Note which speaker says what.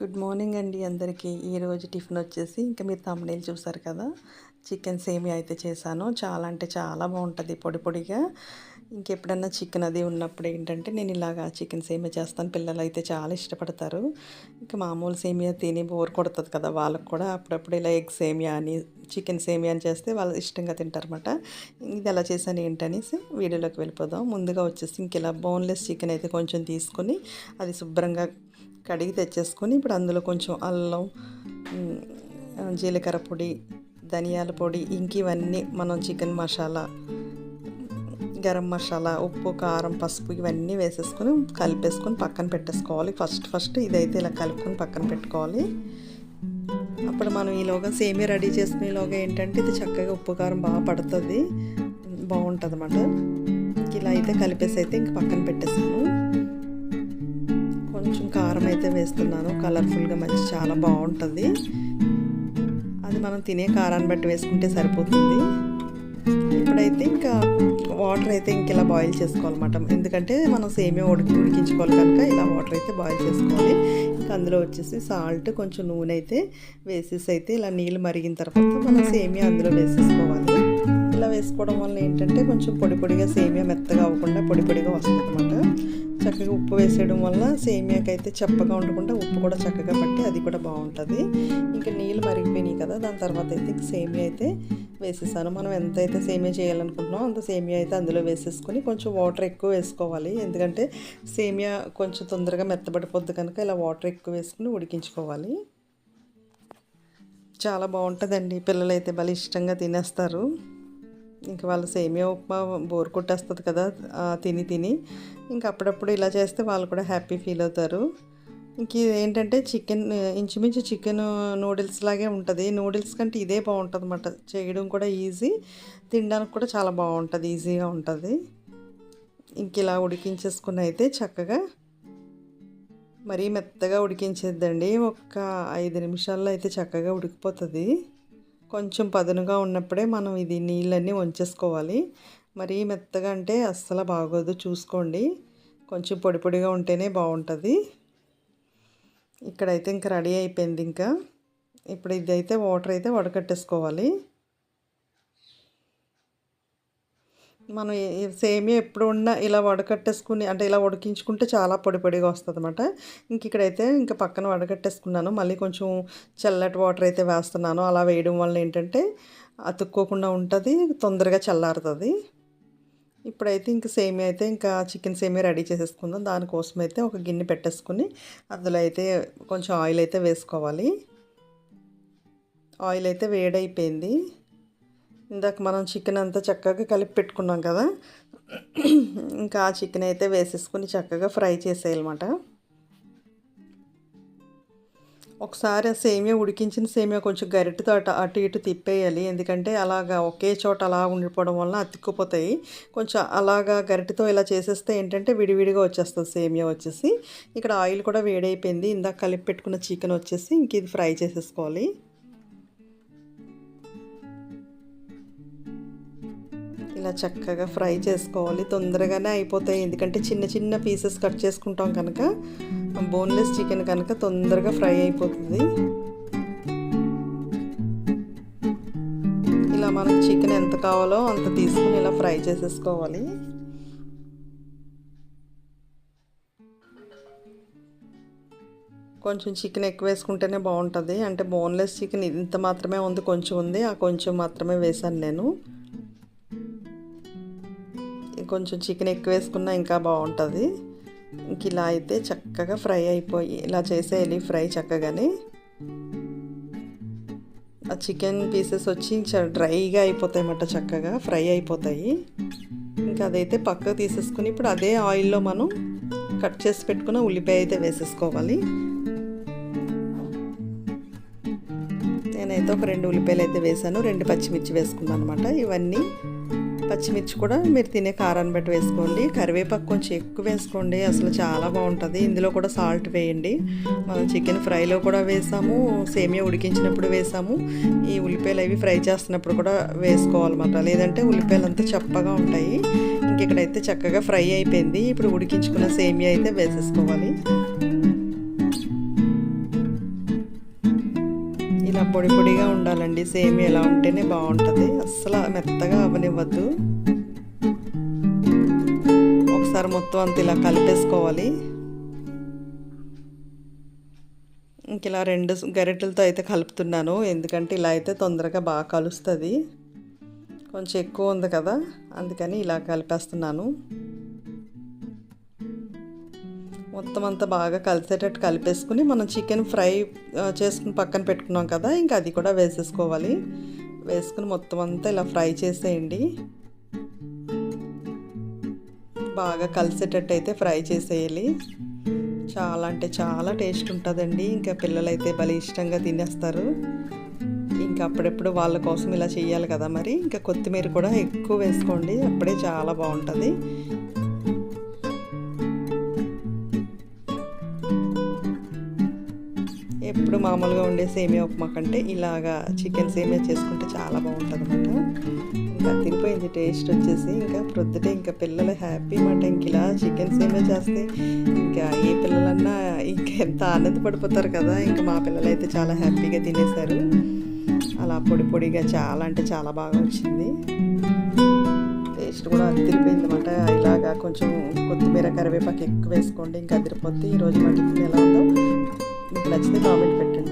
Speaker 1: Good morning అండి అందరికీ. ఈరోజు టిఫిన్ వచ్చేసి ఇంకా మీరు తమ్ముడేలు చూసారు కదా చికెన్ సేమియా అయితే చేశాను. చాలా అంటే చాలా బాగుంటుంది పొడి పొడిగా. ఇంకెప్పుడన్నా చికెన్ అది ఉన్నప్పుడు ఏంటంటే నేను ఇలాగా చికెన్ సేమియా చేస్తాను. పిల్లలు అయితే చాలా ఇష్టపడతారు. ఇంకా మామూలు సేమియా తిని బోర్ కొడుతుంది కదా వాళ్ళకు కూడా అప్పుడప్పుడు ఇలా ఎగ్ సేమియా అని చికెన్ సేమియా అని చేస్తే వాళ్ళు ఇష్టంగా తింటారన్నమాట. ఇది ఎలా చేశాను ఏంటనేసి వీడియోలోకి వెళ్ళిపోదాం. ముందుగా వచ్చేసి ఇంక ఇలా బోన్లెస్ చికెన్ అయితే కొంచెం తీసుకొని అది శుభ్రంగా కడిగి తెచ్చేసుకొని ఇప్పుడు అందులో కొంచెం అల్లం జీలకర్ర పొడి ధనియాల పొడి ఇంక ఇవన్నీ మనం చికెన్ మసాలా గరం మసాలా ఉప్పు కారం పసుపు ఇవన్నీ వేసేసుకొని కలిపేసుకొని పక్కన పెట్టేసుకోవాలి. ఫస్ట్ ఫస్ట్ ఇదైతే ఇలా కలుపుకొని పక్కన పెట్టుకోవాలి. అప్పుడు మనం ఈలోగా సేమియా రెడీ చేసుకునేలోగా ఏంటంటే ఇది చక్కగా ఉప్పు కారం బాగా పడుతుంది. బాగుంటుంది అన్నమాట ఇలా అయితే కలిపేసి అయితే ఇంక పక్కన పెట్టేసాను. కొంచెం కారం అయితే వేస్తున్నాను. కలర్ఫుల్గా మంచి చాలా బాగుంటుంది. అది మనం తినే కారాన్ని బట్టి వేసుకుంటే సరిపోతుంది. ఇప్పుడైతే ఇంకా వాటర్ అయితే ఇంక ఇలా బాయిల్ చేసుకోవాలన్నమాట. ఎందుకంటే మనం సేమియా ఉడికి ఉడికించుకోవాలి కనుక ఇలా వాటర్ అయితే బాయిల్ చేసుకోవాలి. ఇంకా అందులో వచ్చేసి సాల్ట్ కొంచెం నూనె అయితే వేసేసి అయితే ఇలా నీళ్ళు మరిగిన తర్వాత మనం సేమియా అందులో వేసేసుకోవాలి. ఇలా వేసుకోవడం వల్ల ఏంటంటే కొంచెం పొడి పొడిగా సేమియా మెత్తగా అవ్వకుండా పొడి పొడిగా వస్తుంది అనమాట చక్కగా ఉప్పు వేసేయడం వల్ల సేమియాకి అయితే చప్పగా ఉండకుండా ఉప్పు కూడా చక్కగా పట్టి అది కూడా బాగుంటుంది. ఇంకా నీళ్ళు మరిగిపోయినాయి కదా దాని తర్వాత అయితే సేమియా అయితే వేసేసాను. మనం ఎంత అయితే సేమియా చేయాలనుకుంటున్నామో అంత సేమియా అయితే అందులో వేసేసుకొని కొంచెం వాటర్ ఎక్కువ వేసుకోవాలి. ఎందుకంటే సేమియా కొంచెం తొందరగా మెత్తబడిపోద్ది కనుక ఇలా వాటర్ ఎక్కువ వేసుకుని ఉడికించుకోవాలి. చాలా బాగుంటుందండి. పిల్లలు అయితే భలే ఇష్టంగా తినేస్తారు. ఇంకా వాళ్ళు సేమియా ఉప్మా బోర్ కొట్టేస్తుంది కదా తిని తిని. ఇంకా అప్పుడప్పుడు ఇలా చేస్తే వాళ్ళు కూడా హ్యాపీ ఫీల్ అవుతారు. ఇంక ఇది ఏంటంటే చికెన్ ఇంచుమించు చికెన్ నూడిల్స్ లాగే ఉంటుంది. నూడిల్స్ కంటే ఇదే బాగుంటుంది అన్నమాట చేయడం కూడా ఈజీ తినడానికి కూడా చాలా బాగుంటుంది ఈజీగా ఉంటుంది. ఇంక ఇలా ఉడికించేసుకుని అయితే చక్కగా మరీ మెత్తగా ఉడికించేద్దండి. ఒక ఐదు నిమిషాల్లో అయితే చక్కగా ఉడికిపోతుంది. కొంచెం పదునుగా ఉన్నప్పుడే మనం ఇది నీళ్ళన్నీ వంచేసుకోవాలి. మరీ మెత్తగా అంటే అస్సలు బాగోదు చూసుకోండి. కొంచెం పొడి పొడిగా ఉంటేనే బాగుంటుంది. ఇక్కడైతే ఇంకా రెడీ అయిపోయింది ఇంకా. ఇప్పుడు ఇదైతే వాటర్ అయితే వడకట్టేసుకోవాలి. మనం సేమియా ఎప్పుడు ఉన్నా ఇలా వడకట్టేసుకుని అంటే ఇలా ఉడికించుకుంటే చాలా పొడి పొడిగా వస్తుంది అనమాట ఇంక ఇక్కడైతే ఇంకా పక్కన వడకట్టేసుకున్నాను. మళ్ళీ కొంచెం చల్లటి వాటర్ అయితే వేస్తున్నాను. అలా వేయడం వల్ల ఏంటంటే అతుక్కోకుండా ఉంటుంది తొందరగా చల్లారుతుంది. ఇప్పుడైతే ఇంక సేమియా అయితే ఇంకా చికెన్ సేమియా రెడీ చేసేసుకుందాం. దానికోసం అయితే ఒక గిన్నె పెట్టేసుకుని అందులో అయితే కొంచెం ఆయిల్ అయితే వేసుకోవాలి. ఆయిల్ అయితే వేడైపోయింది. ఇందాక మనం చికెన్ అంతా చక్కగా కలిపి పెట్టుకున్నాం కదా. ఇంకా ఆ చికెన్ అయితే వేసేసుకుని చక్కగా ఫ్రై చేసేయాలన్నమాట. ఒకసారి ఆ సేమియా ఉడికించిన సేమియా కొంచెం గరిటతో అటు అటు ఇటు తిప్పేయాలి. ఎందుకంటే అలాగా ఒకే చోట అలా ఉండిపోవడం వల్ల అతిక్కుపోతాయి. కొంచెం అలాగా గరిటతో ఇలా చేసేస్తే ఏంటంటే విడివిడిగా వచ్చేస్తుంది సేమియా వచ్చేసి. ఇక్కడ ఆయిల్ కూడా వేడైపోయింది. ఇందాక కలిపి పెట్టుకున్న చికెన్ వచ్చేసి ఇంక ఇది ఫ్రై చేసేసుకోవాలి. ఇలా చక్కగా ఫ్రై చేసుకోవాలి. తొందరగానే అయిపోతాయి. ఎందుకంటే చిన్న చిన్న పీసెస్ కట్ చేసుకుంటాం కనుక బోన్లెస్ చికెన్ కనుక తొందరగా ఫ్రై అయిపోతుంది. ఇలా మనకు చికెన్ ఎంత కావాలో అంత తీసుకుని ఇలా ఫ్రై చేసేసుకోవాలి. కొంచెం చికెన్ ఎక్కువ వేసుకుంటేనే బాగుంటుంది. అంటే బోన్లెస్ చికెన్ ఇంత మాత్రమే ఉంది కొంచెం ఉంది. ఆ కొంచెం మాత్రమే వేసాను నేను. కొంచెం చికెన్ ఎక్కువ వేసుకున్నా ఇంకా బాగుంటుంది. ఇంక ఇలా అయితే చక్కగా ఫ్రై అయిపోయి ఇలా చేసేయాలి ఫ్రై చక్కగానే. ఆ చికెన్ పీసెస్ వచ్చి డ్రైగా అయిపోతాయి అన్నమాట చక్కగా ఫ్రై అయిపోతాయి. ఇంకా అదైతే పక్కకు తీసేసుకుని ఇప్పుడు అదే ఆయిల్లో మనం కట్ చేసి పెట్టుకున్న ఉల్లిపాయ అయితే వేసేసుకోవాలి. నేనైతే ఒక రెండు ఉల్లిపాయలు అయితే వేసాను రెండు పచ్చిమిర్చి వేసుకున్నాను అనమాట ఇవన్నీ పచ్చిమిర్చి కూడా మీరు తినే కారాన్ని బట్టి వేసుకోండి. కరివేపాకు కొంచెం ఎక్కువ వేసుకోండి. అసలు చాలా బాగుంటుంది. ఇందులో కూడా సాల్ట్ వేయండి. మనం చికెన్ ఫ్రైలో కూడా వేసాము. సేమియా ఉడికించినప్పుడు వేసాము. ఈ ఉల్లిపాయలు అవి ఫ్రై చేస్తున్నప్పుడు కూడా వేసుకోవాలన్నమాట. లేదంటే ఉల్లిపాయలు అంతా చప్పగా ఉంటాయి. ఇంక ఇక్కడైతే చక్కగా ఫ్రై అయిపోయింది. ఇప్పుడు ఉడికించుకున్న సేమియా అయితే వేసేసుకోవాలి. పొడి పొడిగా ఉండాలండి. సేమ్ ఎలా ఉంటేనే బాగుంటుంది. అస్సలు మెత్తగా అవనివ్వద్దు. ఒకసారి మొత్తం అంత ఇలా కలిపేసుకోవాలి. ఇంక ఇలా రెండు గరిటెలతో అయితే కలుపుతున్నాను. ఎందుకంటే ఇలా అయితే తొందరగా బాగా కలుస్తుంది. కొంచెం ఎక్కువ ఉంది కదా అందుకని ఇలా కలిపేస్తున్నాను. మొత్తం అంతా బాగా కలిసేటట్టు కలిపేసుకుని మనం చికెన్ ఫ్రై చేసుకుని పక్కన పెట్టుకున్నాం కదా ఇంకా అది కూడా వేసేసుకోవాలి. వేసుకుని మొత్తం అంతా ఇలా ఫ్రై చేసేయండి. బాగా కలిసేటట్టు అయితే ఫ్రై చేసేయాలి. చాలా అంటే చాలా టేస్ట్ ఉంటుందండి. ఇంకా పిల్లలైతే భలే ఇష్టంగా తినేస్తారు. ఇంకా అప్పుడెప్పుడు వాళ్ళ కోసం ఇలా చేయాలి కదా మరి. ఇంకా కొత్తిమీర కూడా ఎక్కువ వేసుకోండి. అప్పుడే చాలా బాగుంటుంది. ఎప్పుడు మామూలుగా ఉండే సేమియా ఉప్మా కంటే ఇలాగా చికెన్ సేమియా చేసుకుంటే చాలా బాగుంటుంది అనమాట ఇంకా తిరిపోయింది టేస్ట్ వచ్చేసి. ఇంకా ప్రొద్దుటే ఇంకా పిల్లలు హ్యాపీ మాట. ఇంక ఇలా చికెన్ సేమియా చేస్తే ఇంకా ఏ పిల్లలన్నా ఇంకా ఎంత ఆనందపడిపోతారు కదా. ఇంకా మా పిల్లలు అయితే చాలా హ్యాపీగా తినేశారు. అలా పొడి పొడిగా చాలా అంటే చాలా బాగా వచ్చింది. టేస్ట్ కూడా అదిరిపోయింది అనమాట ఇలాగా కొంచెం కొత్తిమీర కరివేపాకు ఎక్కువ వేసుకోండి. ఇంకా అదిరిపోతే ఈరోజు మా టిఫిన్ ఎలా ఉందో నచ్చితే కామెంట్ పెట్టండి